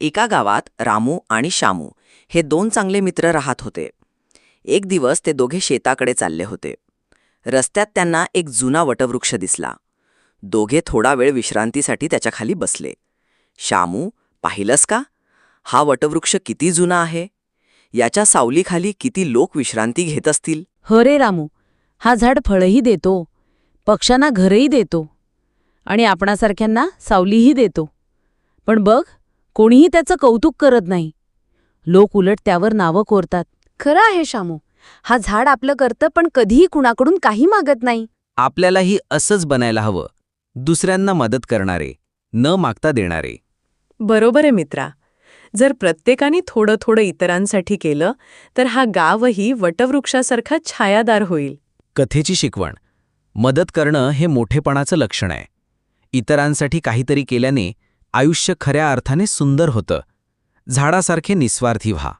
एका गावात रामू आणि शामू हे दोन चांगले मित्र राहत होते. एक दिवस ते दोघे शेताकडे चालले होते. रस्त्यात त्यांना एक जुना वटवृक्ष दिसला. दोघे थोडा वेळ विश्रांतीसाठी त्याच्याखाली बसले. शामू पाहिलंस का? हा वटवृक्ष किती जुना आहे? याच्या सावलीखाली किती लोक विश्रांती घेत असतील? हो रे रामू हा झाड फळही देतो. पक्ष्यांना घरही देतो. आणि आपणासारख्यांना सावलीही देतो. पण बघ कोणीही त्याचं कौतुक करत नाही. लोक उलट त्यावर नावं कोरतात. खरं आहे शामू हा झाड आपलं करतं पण कधीही कुणाकडून काही मागत नाही. आपल्यालाही असंच बनायला हवं. दुसऱ्यांना मदत करणारे न मागता देणारे. बरोबर आहे मित्रा. जर प्रत्येकाने थोडं थोडं इतरांसाठी केलं तर हा गावही वटवृक्षासारखा छायादार होईल. कथेची शिकवण. मदत करणं हे मोठेपणाचं लक्षण आहे. इतरांसाठी काहीतरी केल्याने आयुष्य खऱ्या अर्थाने सुंदर होतं. झाडासारखे निस्वार्थी व्हा.